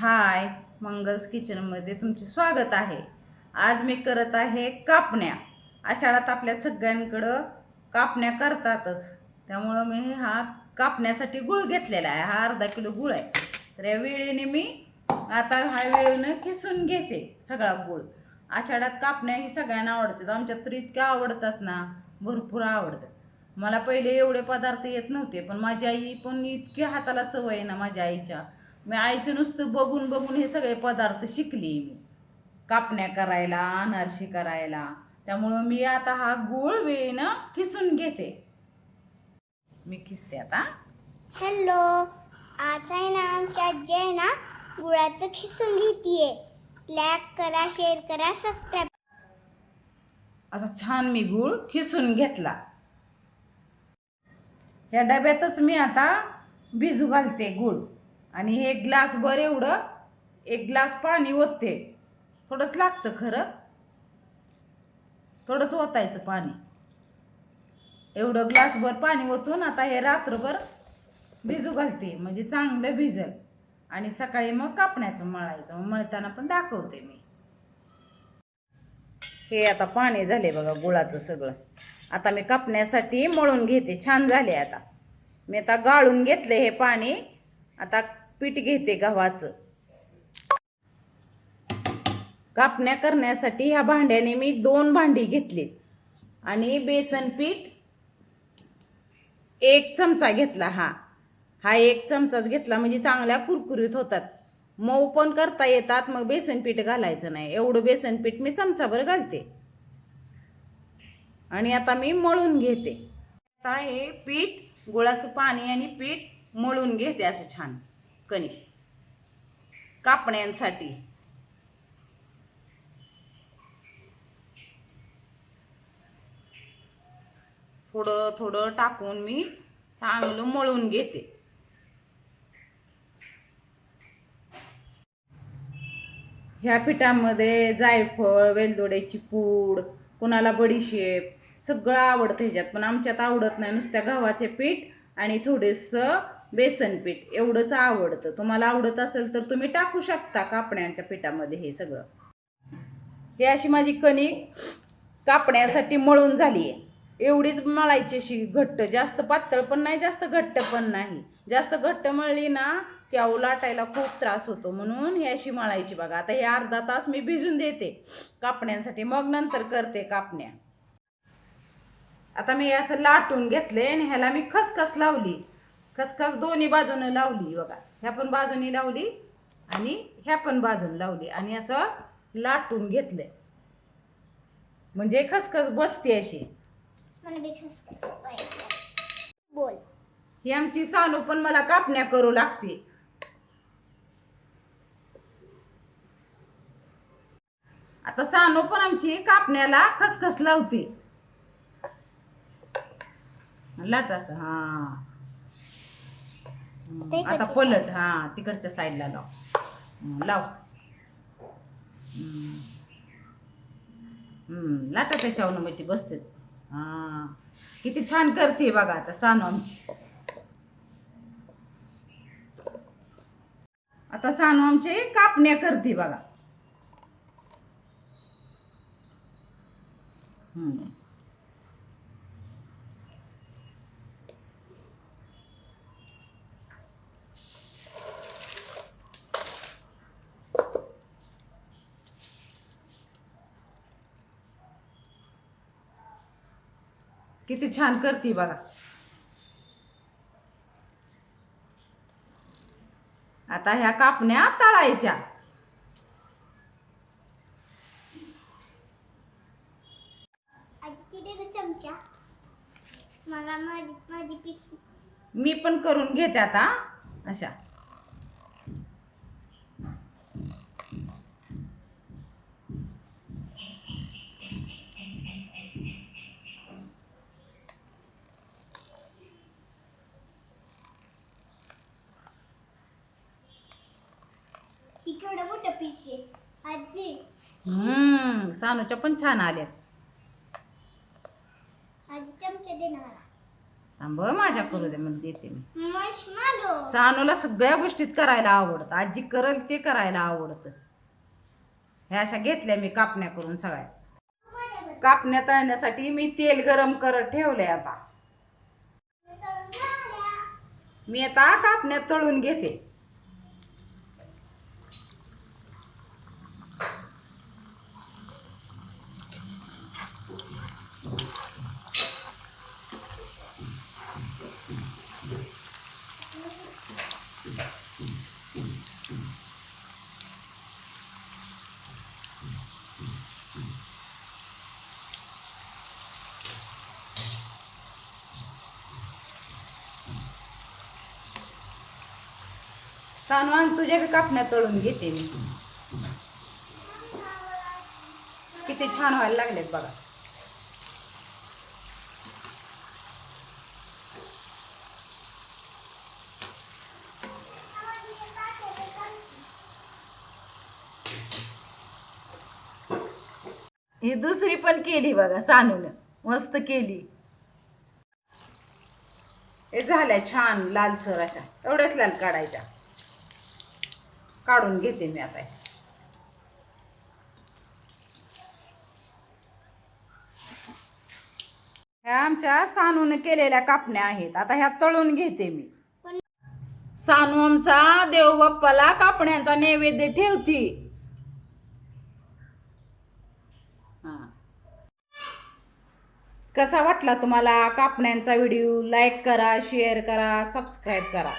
हाय मंगल्स किचनमध्ये तुमचे स्वागत आहे. आज मी करत आहे कापण्या. आषाढात आपल्या सगळ्यांकडं कापण्या करतातच. त्यामुळं मी हा कापण्यासाठी गुळ घेतलेला आहे. हा अर्धा किलो गुळ आहे. तर या वेळेने मी आता हा वेळेनं किसून घेते सगळा गुळ. आषाढात कापण्या ही सगळ्यांना आवडतात. आमच्यात तर इतक्या आवडतात ना भरपूर आवडतात. मला पहिले एवढे पदार्थ येत नव्हते पण माझी आई पण इतकी हाताला चव आहे ना माझ्या आईच्या. मी आईचं नुसतं बघून बघून हे सगळे पदार्थ शिकली मी. कापण्या करायला अनारशी करायला. त्यामुळं मी आता हा गूळ वेळेनं किसून घेते. मी किसते आता. हॅलो आज आहे ना आमच्या आजी आहे ना गुळाचं खिसून घेतीये. लाईक करा शेअर करा सबस्क्राईब असा छान मी गूळ खिसून घेतला. ह्या डब्यातच मी आता भिजू घालते गूळ. आणि हे ग्लासभर एवढं एक ग्लास पाणी ओतते. थोडंच लागतं खरं. थोडंच ओतायचं पाणी. एवढं ग्लासभर पाणी ओतून आता हे रात्रभर भिजू घालते. म्हणजे चांगलं भिजल. आणि सकाळी मग कापण्याचं मळायचं. मग मळताना पण दाखवते मी. हे आता पाणी झाले बघा गुळाचं सगळं. आता मी कापण्यासाठी मळून घेते. छान झाले आता. मी आता गाळून घेतले हे पाणी. आता पीठ घेते गव्हाचं. कापण्या करण्यासाठी ह्या भांड्याने मी दोन भांडी घेतली आणि बेसन पीठ एक चमचा घेतला हा. हा एक चमचाच घेतला म्हणजे चांगल्या कुरकुरीत होतात. मऊ पण करता येतात मग बेसन पीठ घालायचं नाही. एवढं बेसन पीठ मी चमचाभर घालते. आणि आता मी मळून घेते. आता हे पीठ गुळाचं पाणी आणि पीठ मळून घेते असं छान. कणिक कापण्यांसाठी. थोडं थोडं टाकून मी चांगलं मळून घेते. ह्या पिठामध्ये जायफळ वेलदोड्याची पूड कुणाला बडीशेप सगळं आवडतं ह्याच्यात. पण आमच्यात आवडत नाही नुसत्या गव्हाचे पीठ आणि थोडेसं बेसन पीठ एवढंच आवडतं. तुम्हाला आवडत असेल तर तुम्ही टाकू शकता कापण्यांच्या पिठामध्ये हे सगळं. हे अशी माझी कणिक कापण्यासाठी मळून झाली आहे. एवढीच मळायची अशी घट्ट जास्त पातळ पण नाही जास्त घट्ट पण नाही. जास्त घट्ट मळली ना की अहो लाटायला खूप त्रास होतो. म्हणून ही अशी मळायची बघा. आता हे अर्धा तास मी भिजून देते कापण्यासाठी. मग नंतर करते कापण्या. आता मी असं लाटून घेतले आणि ह्याला मी खसखस लावली. खसखस दोन्ही बाजूनं लावली बघा. ह्या पण बाजूनी लावली आणि ह्या पण बाजून लावली आणि असं लाटून घेतलंय. म्हणजे खसखस बसते अशी. बोल. ही आमची सानू पण मला कापण्या करू लागते. आता सानू पण आमची कापण्याला खसखस लावते. लाट असं हा. ते आता इकडच्या पलट हा तिकडच्या साईडला लाव. लाव. हम्म. हम्म, लाटा त्याच्यावर मग ती बसते. हा किती छान करते बघा आता सानू आमची. आता सानू आमचे कापण्या करते बघा. हम्म. किती छान करते बघा. आता ह्या कापण्या तळायच्या. मी पण करून घेते आता. अशा ही केवढं मोठं पीस आहे आजी हम्म सानूच्या पण छान आल्यात. आजी चमचा दे ना मला. थांब माझ्या करू दे मला देते मी. सानूला सगळ्या गोष्टीत करायला आवडतं. आजी करल ते करायला आवडतं. ह्या अशा घेतल्या मी कापण्या करून सगळ्या. कापण्या तळण्यासाठी मी तेल गरम करत ठेवलंय आता. मी आता कापण्या तळून घेते. सानू तुझ्या कापण्या तळून घेते मी? किती छान व्हायला लागलेत बघा. ही दुसरी पण केली बघा सानून. मस्त केली. हे झाल्या छान लालसर अशा. एवढ्याच लाल काढायच्या. काढून घेते मी आता. ह्या आमच्या सानून केलेल्या कापण्या आहेत. आता ह्या तळून घेते मी. सानू आमचा देवबाप्पाला कापण्यांचा नैवेद्य ठेवती. हा. कसा वाटला तुम्हाला कापण्यांचा व्हिडिओ? लाईक करा शेअर करा सबस्क्राईब करा.